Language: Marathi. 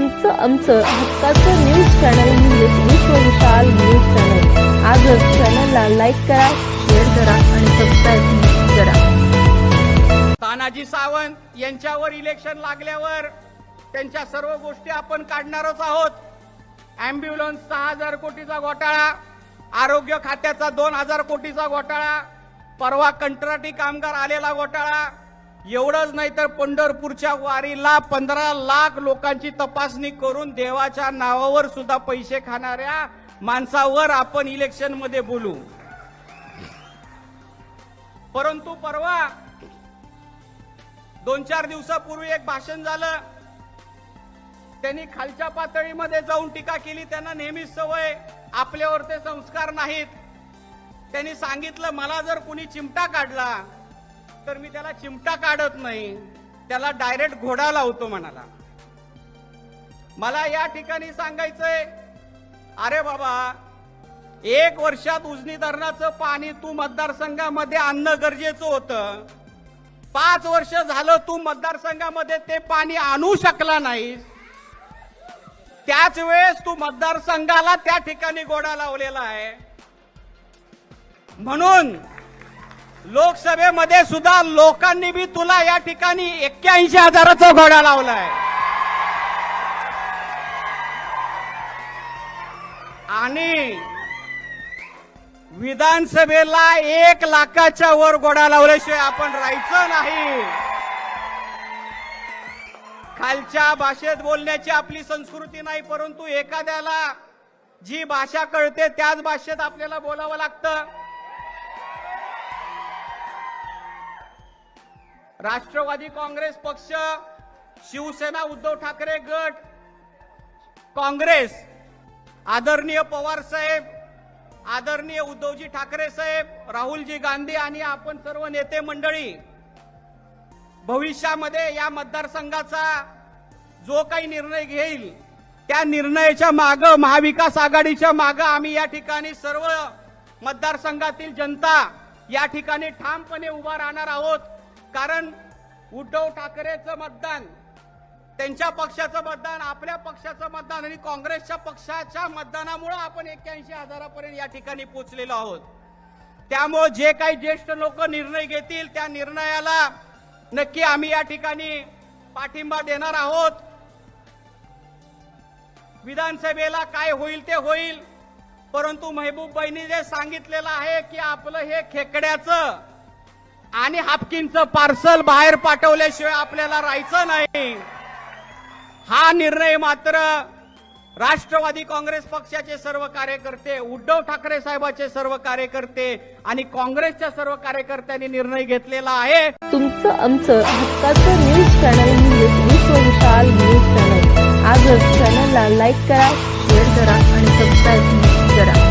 तुमचं आमचं हक्काचं न्यूज चॅनल म्हणजेच विश्व विशाल न्यूज चॅनल आजच चॅनलला लाईक करा शेअर करा आणि सबस्क्राईब करा. तानाजी सावंत यांच्यावर इलेक्शन लागल्यावर त्यांच्या सर्व गोष्टी आपण काढणारच आहोत. अँब्युलन्स सहा हजार कोटीचा घोटाळा आरोग्य खात्याचा दोन हजार कोटीचा घोटाळा परवा कंत्राटी कामगार आलेला घोटाळा एवढंच नाही तर पंढरपूरच्या वारीला पंधरा लाख लोकांची तपासणी करून देवाच्या नावावर सुद्धा पैसे खाणाऱ्या माणसावर आपण इलेक्शनमध्ये बोलू. परंतु परवा दोन चार दिवसापूर्वी एक भाषण झालं. त्यांनी खालच्या पातळीमध्ये जाऊन टीका केली. त्यांना नेहमीच सवय आपल्यावर ते संस्कार नाहीत. त्यांनी सांगितलं मला जर कुणी चिमटा काढला तर मी त्याला चिमटा काढत नाही. त्याला डायरेक्ट घोडा लावतो म्हणाला. मला या ठिकाणी सांगायचंय अरे बाबा एक वर्षात उजनी धरणाचं पाणी तू मतदारसंघामध्ये आणणं गरजेचं होतं. पाच वर्ष झालं तू मतदारसंघामध्ये ते पाणी आणू शकला नाहीस. त्याच वेळेस तू मतदारसंघाला त्या ठिकाणी गोडा लावलेला आहे. म्हणून लोकसभेमध्ये सुद्धा लोकांनी बी तुला या ठिकाणी एक्क्याऐंशी हजाराचा घोडा लावलाय. आणि विधानसभेला एक लाखाच्या वर गोडा लावल्याशिवाय आपण राहायचं नाही. खालच्या भाषेत बोलण्याची आपली संस्कृती नाही परंतु एखाद्याला जी भाषा कळते त्याच भाषेत आपल्याला बोलावं लागतं. राष्ट्रवादी काँग्रेस पक्ष शिवसेना उद्धव ठाकरे गट काँग्रेस आदरणीय पवार साहेब आदरणीय उद्धवजी ठाकरे साहेब राहुलजी गांधी आणि आपण सर्व नेते मंडळी भविष्यामध्ये या मतदारसंघाचा जो काही निर्णय घेईल त्या निर्णयाच्या माग महाविकास आघाडीच्या माग आम्ही या ठिकाणी सर्व मतदारसंघातील जनता या ठिकाणी ठामपणे उभा राहणार आहोत. कारण उद्धव ठाकरेचं मतदान त्यांच्या पक्षाचं मतदान आपल्या पक्षाचं मतदान आणि काँग्रेसच्या पक्षाच्या मतदानामुळे आपण एक्क्याऐंशी हजारापर्यंत या ठिकाणी पोचलेलो आहोत. त्यामुळे जे काही ज्येष्ठ लोक निर्णय घेतील त्या निर्णयाला नक्की आम्ही या ठिकाणी पाठिंबा देणार आहोत. विधानसभेला काय होईल ते होईल परंतु महबूब बहिणी जे सांगितलेलं आहे की आपलं हे खेकड्याचं आणि हापकींचं पार्सल बाहेर पाठवल्याशिवाय आपल्याला राहायचं नाही. हा निर्णय मात्र राष्ट्रवादी काँग्रेस पक्षाचे सर्व कार्यकर्ते उद्धव ठाकरे साहेबाचे सर्व कार्यकर्ते आणि काँग्रेसच्या सर्व कार्यकर्त्यांनी निर्णय घेतलेला आहे. तुमचं आमचं हक्काचं news channel Vishal news channel आजच चॅनलला लाईक करा शेअर करा आणि सबस्क्राईब करा.